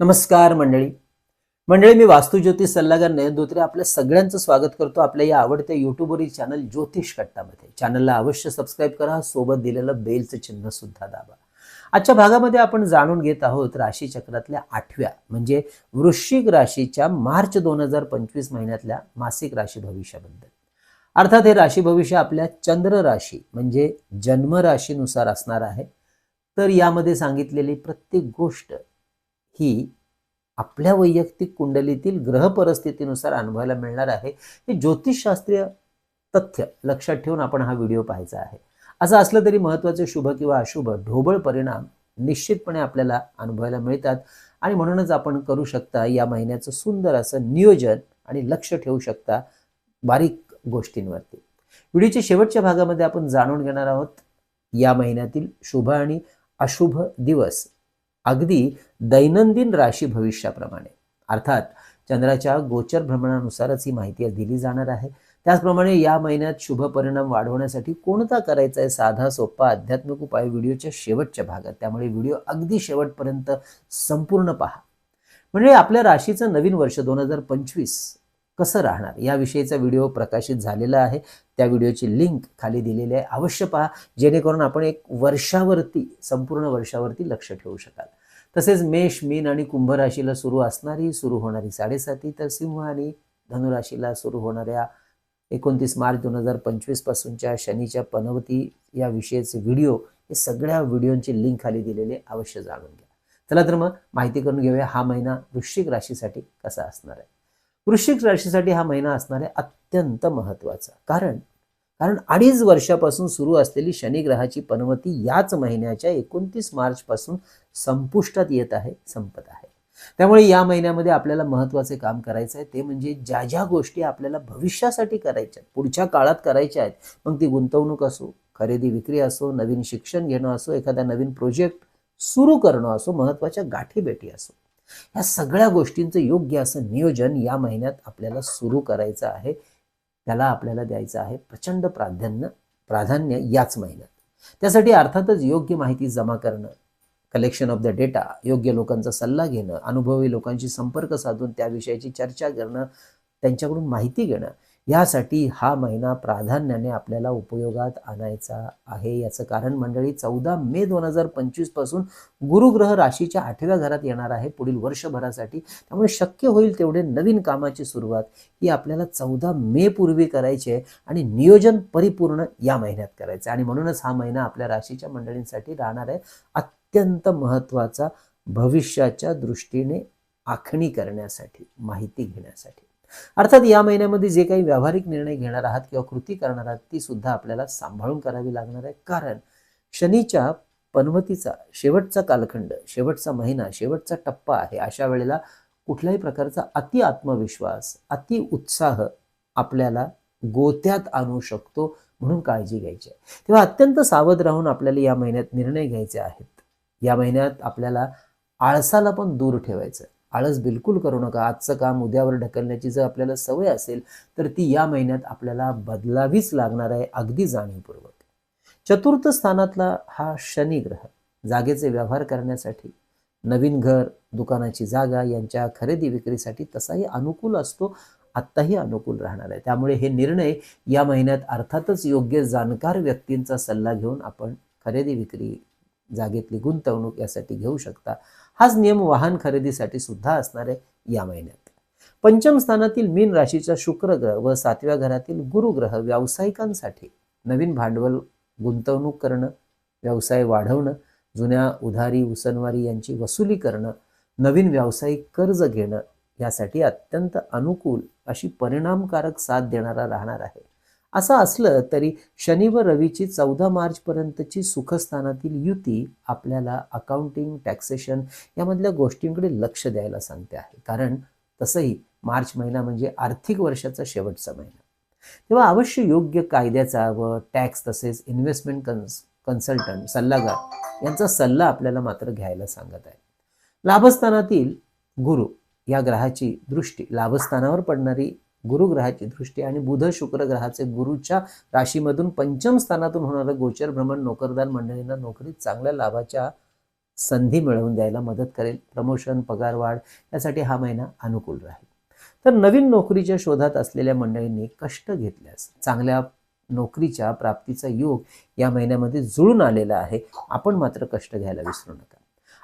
नमस्कार मंडळी. मंडळी मी वास्तुज्योतिष सल्लागार नयन धोत्रे आपल्या सगळ्यांचं स्वागत करतो आपल्या या आवडत्या युट्यूबवरील चॅनल ज्योतिष कट्टामध्ये. चॅनलला अवश्य सबस्क्राईब करा सोबत दिलेलं बेलचं चिन्ह सुद्धा दाबा. आजच्या भागामध्ये आपण जाणून घेत आहोत राशी चक्रातल्या आठव्या म्हणजे वृश्चिक राशीच्या मार्च दोन हजार पंचवीस महिन्यातल्या मासिक राशी भविष्याबद्दल. अर्थात हे राशी भविष्य आपल्या चंद्र राशी म्हणजे जन्म राशीनुसार असणार आहे. तर यामध्ये सांगितलेली प्रत्येक गोष्ट ही आपल्या वैयक्तिक कुंडलीतील ग्रह परिस्थितीनुसार अनुभवायला मिळणार आहे. हे ज्योतिषशास्त्रीय तथ्य लक्षात ठेवून आपण हा व्हिडिओ पाहायचा आहे. असं असलं तरी महत्त्वाचे शुभ किंवा अशुभ ढोबळ परिणाम निश्चितपणे आपल्याला अनुभवायला मिळतात. आणि म्हणूनच आपण करू शकता या महिन्याचं सुंदर असं नियोजन आणि लक्ष ठेवू शकता बारीक गोष्टींवरती. व्हिडिओच्या शेवटच्या भागामध्ये आपण जाणून घेणार आहोत या महिन्यातील शुभ आणि अशुभ दिवस. अगदी दैनंदिन राशी भविष्याप्रमाणे. अर्थात चंद्राच्या गोचर भ्रमणानुसारच ही माहिती दिली जाणार आहे. त्याचप्रमाणे या महिन्यात शुभ परिणाम वाढवण्यासाठी कोणता करायचा आहे साधा सोपा आध्यात्मिक उपाय व्हिडिओच्या शेवटच्या भागात. त्यामुळे व्हिडिओ अगदी शेवटपर्यंत संपूर्ण पहा. म्हणजे आपल्या राशीचं नवीन वर्ष दोन हजार पंचवीस कसं राहणार? याविषयीचा व्हिडिओ प्रकाशित झालेला आहे. त्या व्हिडिओची लिंक खाली दिलेली आहे. अवश्य पहा. जेणेकरून आपण एक वर्षावरती संपूर्ण वर्षावरती लक्ष ठेवू शकाल. तसेच मेष मीन आणि कुंभ राशीला सुरू असणारी सुरू होणारी साडेसाती तर सिंह आणि धनुराशीला सुरू होणाऱ्या एकोणतीस मार्च दोन हजार पंचवीस पासूनच्या शनीच्या पनवती या विषयीचे व्हिडिओ हे सगळ्या व्हिडिओंची लिंक खाली दिलेले अवश्य जाणून घ्या. चला तर मग माहिती करून घेऊया हा महिना वृश्चिक राशीसाठी कसा असणार आहे. वृश्चिक राशीसाठी हा महिना असणार आहे अत्यंत महत्त्वाचा कारण कारण अडीच वर्षापासून सुरू असलेली शनिग्रहाची पनवती याच महिन्याच्या एकोणतीस मार्च पासून संपुष्टात येत आहे संपत आहे. त्यामुळे या महिन्यामध्ये आपल्याला महत्त्वाचे काम करायचं आहे. ते म्हणजे ज्या ज्या गोष्टी आपल्याला भविष्यासाठी करायच्या आहेत पुढच्या काळात करायच्या आहेत मग ती गुंतवणूक असो खरेदी विक्री असो नवीन शिक्षण घेणं असो एखादा नवीन प्रोजेक्ट सुरू करणं असो महत्त्वाच्या गाठीभेटी असो. या सगळ्या गोष्टींचं योग्य असं नियोजन या महिन्यात आपल्याला सुरू करायचं आहे. त्याला आपल्याला द्यायचं आहे प्रचंड प्राधान्य प्राधान्य याच महिन्यात. त्यासाठी अर्थातच योग्य माहिती जमा करणं कलेक्शन ऑफ द डेटा योग्य लोकांचा सल्ला घेणं अनुभवी लोकांशी संपर्क साधून त्याविषयीची चर्चा करणं त्यांच्याकडून माहिती घेणं यासाठी हा महिना प्राधान्याने आपल्याला उपयोगात आणायचा आहे. याचं कारण मंडळी चौदा मे दोन हजार पंचवीसपासून गुरुग्रह राशीच्या आठव्या घरात येणार आहे पुढील वर्षभरासाठी. त्यामुळे शक्य होईल तेवढे नवीन कामाची सुरुवात ही आपल्याला चौदा मे पूर्वी करायची आहे आणि नियोजन परिपूर्ण या महिन्यात करायचं आहे. आणि म्हणूनच हा महिना आपल्या राशीच्या मंडळींसाठी राहणार आहे. अत्यंत महत्त्वाचा भविष्याच्या दृष्टीने आखणी करण्यासाठी माहिती घेण्यासाठी. अर्थात या महिन्यामध्ये जे काही व्यावहारिक निर्णय घेणार आहात किंवा कृती करणार आहात ती सुद्धा आपल्याला सांभाळून करावी लागणार आहे. कारण शनीच्या पनवतीचा शेवटचा कालखंड शेवटचा महिना शेवटचा टप्पा आहे. अशा वेळेला कुठल्याही प्रकारचा अति आत्मविश्वास अति उत्साह आपल्याला गोत्यात आणू शकतो म्हणून काळजी घ्यायची आहे. तेव्हा अत्यंत सावध राहून आपल्याला या महिन्यात निर्णय घ्यायचे आहेत. या महिन्यात आपल्याला आळसाला पण दूर ठेवायचं आहे. आळस बिलकुल करू नका. आजचं काम उद्यावर ढकलण्याची जर आपल्याला सवय असेल तर ती या महिन्यात आपल्याला बदलावीच लागणार आहे अगदी जाणीवपूर्वक. चतुर्थ स्थानातला हा शनी ग्रह जागेचे व्यवहार करण्यासाठी नवीन घर दुकानाची जागा यांच्या खरेदी विक्रीसाठी तसाही अनुकूल असतो आत्ताही अनुकूल राहणार आहे. त्यामुळे हे निर्णय या महिन्यात अर्थातच योग्य जाणकार व्यक्तींचा सल्ला घेऊन आपण खरेदी विक्री जागेतली गुंतवणूक यासाठी घेऊ शकता. हाच नियम वाहन खरेदीसाठी सुद्धा असणार आहे या महिन्यात. पंचम स्थानातील मीन राशीचा शुक्र ग्रह व सातव्या घरातील गुरुग्रह व्यावसायिकांसाठी नवीन भांडवल गुंतवणूक करणं व्यवसाय वाढवणं जुन्या उधारी उसनवारी यांची वसुली करणं नवीन व्यावसायिक कर्ज घेणं यासाठी अत्यंत अनुकूल अशी परिणामकारक साथ देणारा राहणार आहे. असं असलं तरी शनी व रवीची चौदा मार्चपर्यंतची सुखस्थानातील युती आपल्याला अकाउंटिंग टॅक्सेशन यामधल्या गोष्टींकडे लक्ष द्यायला सांगते आहे. कारण तसंही मार्च महिना म्हणजे आर्थिक वर्षाचा शेवटचा महिना. तेव्हा अवश्य योग्य कायद्याचा व टॅक्स तसेच इन्व्हेस्टमेंट कन्स कन्सल्टंट सल्लागार यांचा सल्ला आपल्याला मात्र घ्यायला सांगत आहे. लाभस्थानातील गुरु या ग्रहाची दृष्टी लाभस्थानावर पडणारी गुरुग्रहाची दृष्टी आणि बुध शुक्र ग्रहाचे गुरुच्या राशीमधून पंचम स्थानातून होणारं गोचर भ्रमण नोकरदार मंडळींना नोकरीत चांगल्या लाभाच्या संधी मिळवून द्यायला मदत करेल. प्रमोशन पगारवाढ यासाठी हा महिना अनुकूल राहील. तर नवीन नोकरीच्या शोधात असलेल्या मंडळींनी कष्ट घेतल्यास चांगल्या नोकरीच्या प्राप्तीचा योग या महिन्यामध्ये जुळून आलेला आहे. आपण मात्र कष्ट घ्यायला विसरू नका.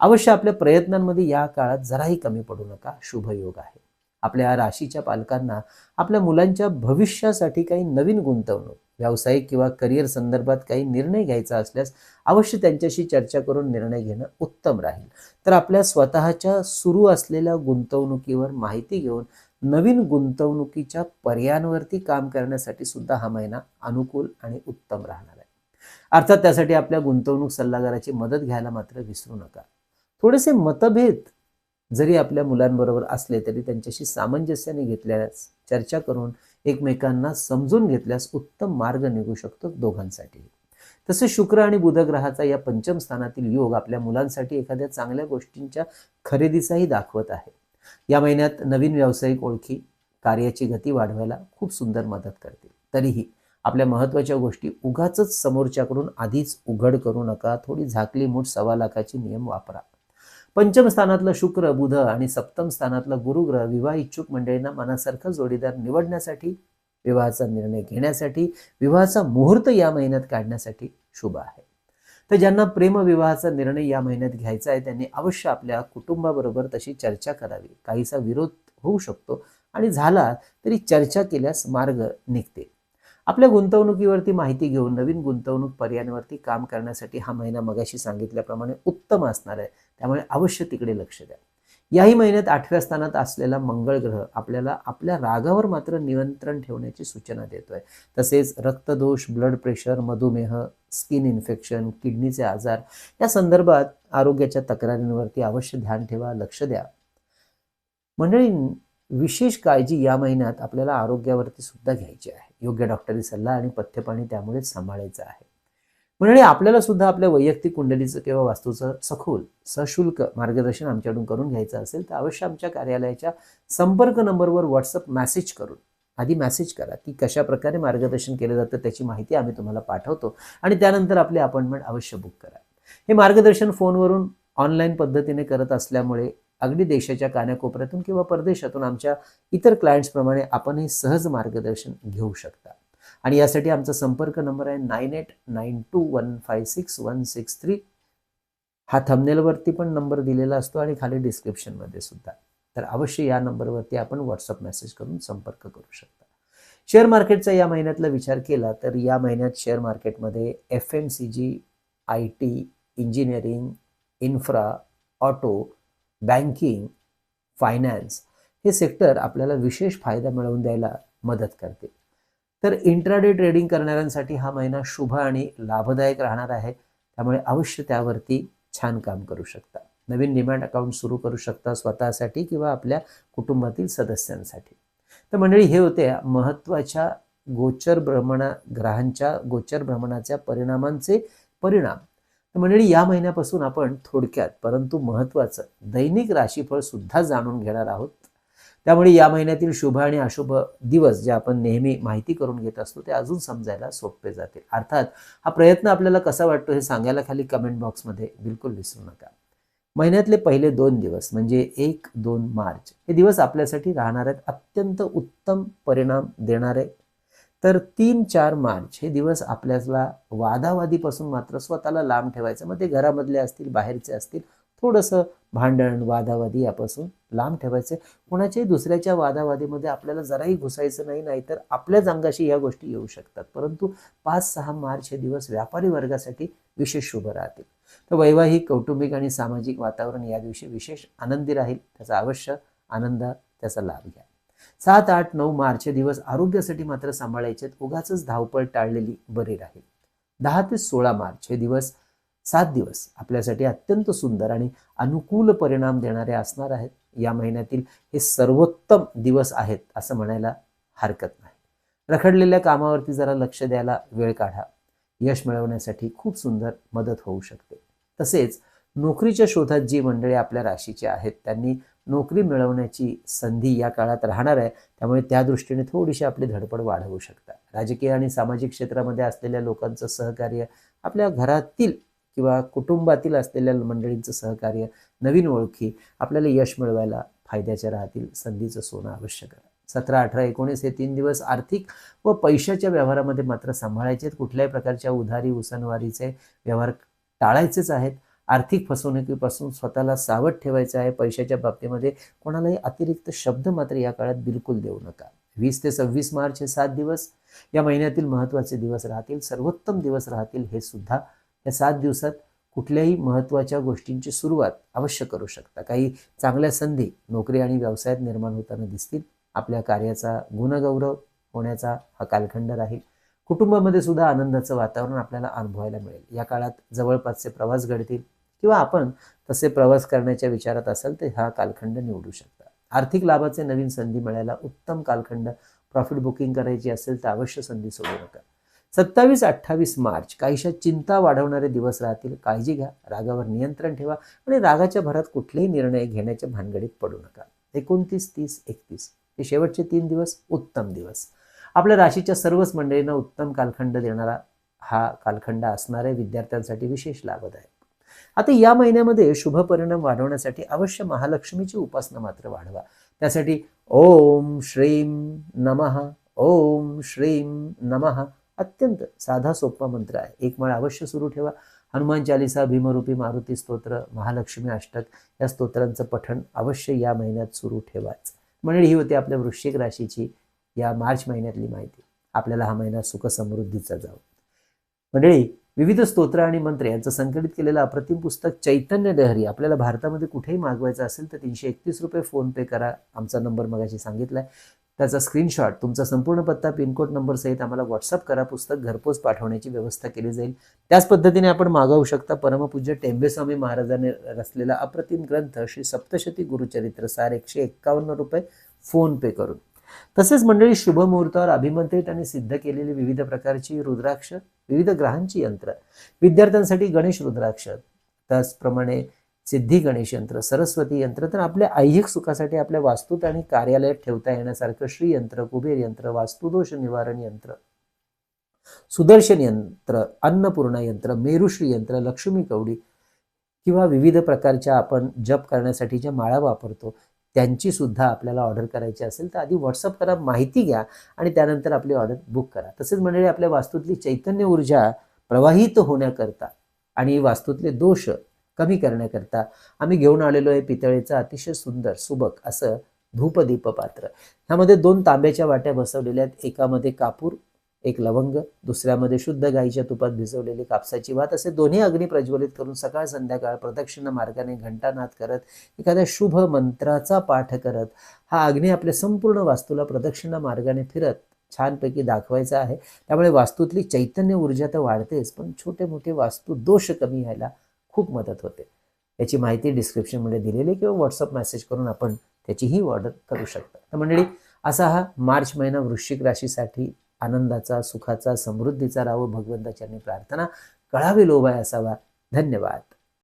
अवश्य आपल्या प्रयत्नांमध्ये या काळात जराही कमी पडू नका. शुभ योग आहे. आपल्या राशीच्या पालकांना आपल्या मुलांच्या भविष्यासाठी काही नवीन गुंतवणूक व्यावसायिक किंवा करिअर संदर्भात काही निर्णय घ्यायचा असल्यास अवश्य त्यांच्याशी चर्चा करून निर्णय घेणं उत्तम राहील. तर आपल्या स्वतःच्या सुरू असलेल्या गुंतवणुकीवर माहिती घेऊन नवीन गुंतवणुकीच्या पर्यायांवरती काम करण्यासाठी सुद्धा हा महिना अनुकूल आणि उत्तम राहणार आहे. अर्थात त्यासाठी आपल्या गुंतवणूक सल्लागाराची मदत घ्यायला मात्र विसरू नका. थोडेसे मतभेद जरी आपल्या मुलांबरोबर असले तरी त्यांच्याशी सामंजस्याने घेतल्यास चर्चा करून एकमेकांना समजून घेतल्यास उत्तम मार्ग निघू शकतो दोघांसाठी. तसे शुक्र आणि बुध ग्रहाचा या पंचम स्थानातील योग आपल्या मुलांसाठी एखाद्या चांगल्या गोष्टींच्या खरेदीचाही दाखवत आहे. या महिन्यात नवीन व्यावसायिक ओळखी कार्याची गती वाढवायला खूप सुंदर मदत करतील. तरीही आपल्या महत्त्वाच्या गोष्टी उगाच समोरच्याकडून आधीच उघड करू नका थोडी झाकली मूठ सव्वा लाखाची नियम वापरा. पंचम स्थानातलं शुक्र बुध आणि सप्तम स्थानातलं गुरुग्रह विवाह इच्छुक मंडळींना मनासारखा जोडीदार निवडण्यासाठी विवाहाचा निर्णय घेण्यासाठी विवाहाचा मुहूर्त या महिन्यात काढण्यासाठी शुभ आहे. तर ज्यांना प्रेमविवाहाचा निर्णय या महिन्यात घ्यायचा आहे त्यांनी अवश्य आपल्या कुटुंबाबरोबर तशी चर्चा करावी. काहीसा विरोध होऊ शकतो आणि झाला तरी चर्चा केल्यास मार्ग निघते. आपल्या गुंतवणुकीवरती माहिती घेऊन नवीन गुंतवणूक पर्यायांवरती काम करण्यासाठी हा महिना मगाशी सांगितल्याप्रमाणे उत्तम असणार आहे. त्यामुळे अवश्य तिकडे लक्ष द्या. याही महिन्यात आठव्या स्थानात असलेला मंगळ ग्रह आपल्याला आपल्या रागावर मात्र नियंत्रण ठेवण्याची सूचना देतोय. तसेच रक्तदोष ब्लड प्रेशर मधुमेह स्किन इन्फेक्शन किडनीचे आजार या संदर्भात आरोग्याच्या तक्रारींवरती अवश्य ध्यान ठेवा लक्ष द्या. मंडळी विशेष काळजी या महिन्यात आपल्याला आरोग्यावरती सुद्धा घ्यायची आहे. योग्य डॉक्टरी सल्ला आणि पथ्यपाणी त्यामुळेच सांभाळायचं आहे. म्हणजे आपल्याला सुद्धा आपल्या वैयक्तिक कुंडलीचं किंवा वास्तूचं सखोल सशुल्क मार्गदर्शन आमच्याकडून करून घ्यायचं असेल तर अवश्य आमच्या कार्यालयाच्या संपर्क नंबरवर व्हॉट्सअप मेसेज करून आधी मेसेज करा की कशा प्रकारे मार्गदर्शन केलं जातं त्याची माहिती आम्ही तुम्हाला पाठवतो आणि त्यानंतर आपली अपॉइंटमेंट अवश्य बुक करा. हे मार्गदर्शन फोनवरून ऑनलाईन पद्धतीने करत असल्यामुळे अगदी देशाच्या कानाकोपऱ्यातून किंवा परदेशातून आमच्या इतर क्लायंट्सप्रमाणे आपणही सहज मार्गदर्शन घेऊ शकता. आणि यासाठी आमचा संपर्क नंबर आहे nine eight nine two one five six one six three. हा थंबनेलवरती पण नंबर दिलेला असतो आणि खाली डिस्क्रिप्शनमध्ये सुद्धा. तर अवश्य या नंबरवरती आपण व्हॉट्सअप मेसेज करून संपर्क करू शकता. शेअर मार्केटचा या महिन्यातला विचार केला तर या महिन्यात शेअर मार्केटमध्ये F M C G I T engineering infra auto banking finance हे सेक्टर आपल्याला विशेष फायदा मिळवून द्यायला मदत करते. तर इंट्राडे ट्रेडिंग करणाऱ्यांसाठी हा महिना शुभ आणि लाभदायक राहणार आहे. त्यामुळे अवश्य त्यावरती छान काम करू शकता. नवीन डिमॅट अकाउंट सुरू करू शकता स्वतःसाठी किंवा आपल्या कुटुंबातील सदस्यांसाठी. तर मंडळी हे होते महत्त्वाच्या गोचर भ्रमणा ग्रहांच्या गोचर भ्रमणाच्या परिणामांचे परिणाम. मंडळी या महिन्यापासून आपण थोडक्यात परंतु महत्त्वाचं दैनिक राशीफळ सुद्धा जाणून घेणार आहोत. त्यामुळे या महिन्यातील शुभ आणि अशुभ दिवस जे आपण नेहमी माहिती करून घेत असतो ते अजून समजायला सोपे जातील. अर्थात हा प्रयत्न आपल्याला कसा वाटतो हे सांगायला खाली कमेंट बॉक्समध्ये बिलकुल विसरू नका. महिन्यातले पहिले दोन दिवस म्हणजे एक दोन मार्च हे दिवस आपल्यासाठी राहणार आहेत अत्यंत उत्तम परिणाम देणारे तर तीन चार मार्च हे दिवस आपल्याला वादावादीपासून मात्र स्वतःला लांब ठेवायचं. मग ते घरामधले असतील बाहेरचे असतील थोडंसं भांडण वादावादी यापासून लांब ठेवायचं. कोणाच्याही दुसऱ्याच्या वादावादीमध्ये आपल्याला जराही घुसायचं नाही नाहीतर आपल्याच अंगाशी या गोष्टी येऊ शकतात. परंतु पाच सहा मार्च हे दिवस व्यापारी वर्गासाठी विशेष शुभ राहतील. तर वैवाहिक कौटुंबिक आणि सामाजिक वातावरण या दिवशी विशेष आनंदी राहील. त्याचा अवश्य आनंद त्याचा लाभ घ्या. सात आठ नऊ मार्च हे दिवस आरोग्यासाठी मात्र सांभाळायचे उगाच धावपळ टाळलेली बरी राहील. दहा ते सोळा मार्च हे दिवस सात दिवस आपल्यासाठी अत्यंत सुंदर आणि अनुकूल परिणाम देणारे असणार आहेत. या महिन्यातील हे सर्वोत्तम दिवस आहेत असं म्हणायला हरकत नाही. रखडलेल्या कामावरती जरा लक्ष द्यायला वेळ काढा. यश मिळवण्यासाठी खूप सुंदर मदत होऊ शकते. तसेच नोकरीच्या शोधात जी मंडळी आपल्या राशीची आहेत त्यांनी नोकरी मिळवण्याची संधी या काळात राहणार आहे. त्यामुळे त्या दृष्टीने थोडीशी आपली धडपड वाढवू शकता राजकीय आणि सामाजिक क्षेत्रामध्ये असलेल्या लोकांचं सहकार्य आपल्या घरातील किंवा कुटुंबातील असलेल्या मंडळींचं सहकार्य नवीन ओळखी आपल्याला यश मिळवायला फायद्याच्या राहतील संधीचं सोनं अवश्य करा सतरा अठरा एकोणीस हे तीन दिवस आर्थिक व पैशाच्या व्यवहारामध्ये मात्र सांभाळायचे आहेत कुठल्याही प्रकारच्या उधारी उसनवारीचे व्यवहार टाळायचेच आहेत. आर्थिक फसवणुकीपासून स्वतःला सावध ठेवायचं आहे. पैशाच्या बाबतीमध्ये कोणालाही अतिरिक्त शब्द मात्र या काळात बिलकुल देऊ नका. वीस ते सव्वीस मार्च हे सात दिवस या महिन्यातील महत्त्वाचे दिवस राहतील सर्वोत्तम दिवस राहतील हे सुद्धा या सात दिवसात कुठल्याही महत्त्वाच्या गोष्टींची सुरुवात अवश्य करू शकता. काही चांगल्या संधी नोकरी आणि व्यवसायात निर्माण होताना दिसतील. आपल्या कार्याचा गुणगौरव होण्याचा हा कालखंड राहील. कुटुंबामध्ये सुद्धा आनंदाचं वातावरण आपल्याला अनुभवायला मिळेल. या काळात जवळपासचे प्रवास घडतील. किंवा आपण तसे प्रवास करण्याच्या विचारात असाल तर हा कालखंड निवडू शकता. आर्थिक लाभाचे नवीन संधी मिळायला उत्तम कालखंड प्रॉफिट बुकिंग करायची असेल तर अवश्य संधी सोडू नका. सत्तावीस अठ्ठावीस मार्च काहीशा चिंता वाढवणारे दिवस राहतील. काळजी घ्या रागावर नियंत्रण ठेवा आणि रागाच्या भरात कुठलेही निर्णय घेण्याच्या भानगडीत पडू नका. एकोणतीस तीस एकतीस हे शेवटचे तीन दिवस उत्तम दिवस. आपल्या राशीच्या सर्वच मंडळींना उत्तम कालखंड देणारा हा कालखंड असणाऱ्या विद्यार्थ्यांसाठी विशेष लाभदायक. आता या महिन्यामध्ये शुभ परिणाम वाढवण्यासाठी अवश्य महालक्ष्मीची उपासना मात्र वाढवा. त्यासाठी ओम श्रीम नमः ओम श्रीम नमः. अत्यंत साधा सोपा मंत्र आहे. एक माळ अवश्य सुरू ठेवा. हनुमान चालिसा भीमरूपी मारुती स्तोत्र महालक्ष्मी अष्टक या स्तोत्रांचं पठण अवश्य या महिन्यात सुरू ठेवाच मंडळी ही होती आपल्या वृश्चिक राशीची या मार्च महिन्यातली माहिती. आपल्याला हा महिना सुख समृद्धीचा जाऊ मंडळी विविध स्तोत्र आणि मंत्र यांचं संकलित केलेलं अप्रतिम पुस्तक चैतन्य लहरी आपल्याला भारतामध्ये कुठेही मागवायचं असेल तर तीनशे एकतीस रुपये फोनपे करा. आमचा नंबर मगाशी आहे त्याचा स्क्रीनशॉट तुमचा संपूर्ण पत्ता पिनकोड नंबर सहित आम्हाला व्हॉट्सअप करा. पुस्तक घरपोच पाठवण्याची व्यवस्था केली जाईल. त्याच पद्धतीने आपण मागवू शकता परमपूज्य टेंबेस्वामी महाराजांनी रचलेला अप्रतिम ग्रंथ श्री सप्तशती गुरुचरित्र सार एकशे एक्कावन्न रुपये फोनपे करून. तसेच मंडळी शुभ मुहूर्तावर अभिमंत्रित आणि सिद्ध केलेली विविध प्रकारची रुद्राक्ष विविध ग्रहांची यंत्र. विद्यार्थ्यांसाठी गणेश रुद्राक्ष त्याचप्रमाणे सिद्धी गणेश यंत्र सरस्वती यंत्र तर आपल्या ऐहिक सुखासाठी आपल्या वास्तूत आणि कार्यालयात ठेवता येण्यासारखं श्री यंत्र कुबेर यंत्र वास्तुदोष निवारण यंत्र सुदर्शन यंत्र अन्नपूर्णा यंत्र मेरुश्री यंत्र लक्ष्मी कवडी किंवा विविध प्रकारच्या आपण जप करण्यासाठी ज्या माळा वापरतो त्यांची सुद्धा आपल्याला ऑर्डर करायची असेल तर आधी व्हॉट्सअप करा माहिती घ्या आणि त्यानंतर आपली ऑर्डर बुक करा. तसेच मंडळी आपल्या वास्तूतली चैतन्य ऊर्जा प्रवाहित होण्याकरता आणि वास्तूतले दोष कमी करण्याकरता आम्ही घेऊन आलेलो आहे पितळेचं अतिशय सुंदर सुबक असं धूपदीप पात्र ह्यामध्ये दोन तांब्याच्या वाट्या बसवलेल्या आहेत. एकामध्ये कापूर एक लवंग दुसऱ्यामध्ये शुद्ध गाईच्या तुपात भिजवलेली कापसाची वात असे दोन्ही अग्नी प्रज्वलित करून सकाळ संध्याकाळ प्रदक्षिणा मार्गाने घंटानाद करत एखाद्या शुभ मंत्राचा पाठ करत हा अग्नी आपल्या संपूर्ण वास्तूला प्रदक्षिणा मार्गाने फिरत छानपैकी दाखवायचा आहे. त्यामुळे वास्तूतली चैतन्य ऊर्जा तर वाढतेच पण छोटे मोठे वास्तू दोष कमी व्हायला खूप मदत होते. याची माहिती डिस्क्रिप्शनमध्ये दिलेली किंवा व्हॉट्सअप मेसेज करून आपण त्याचीही ऑर्डर करू शकता. तर मंडळी असा हा मार्च महिना वृश्चिक राशीसाठी आनंदाचा सुखाचा समृद्धीचा राहो भगवंताच्या प्रार्थना कळावी लोभाय असावा. धन्यवाद.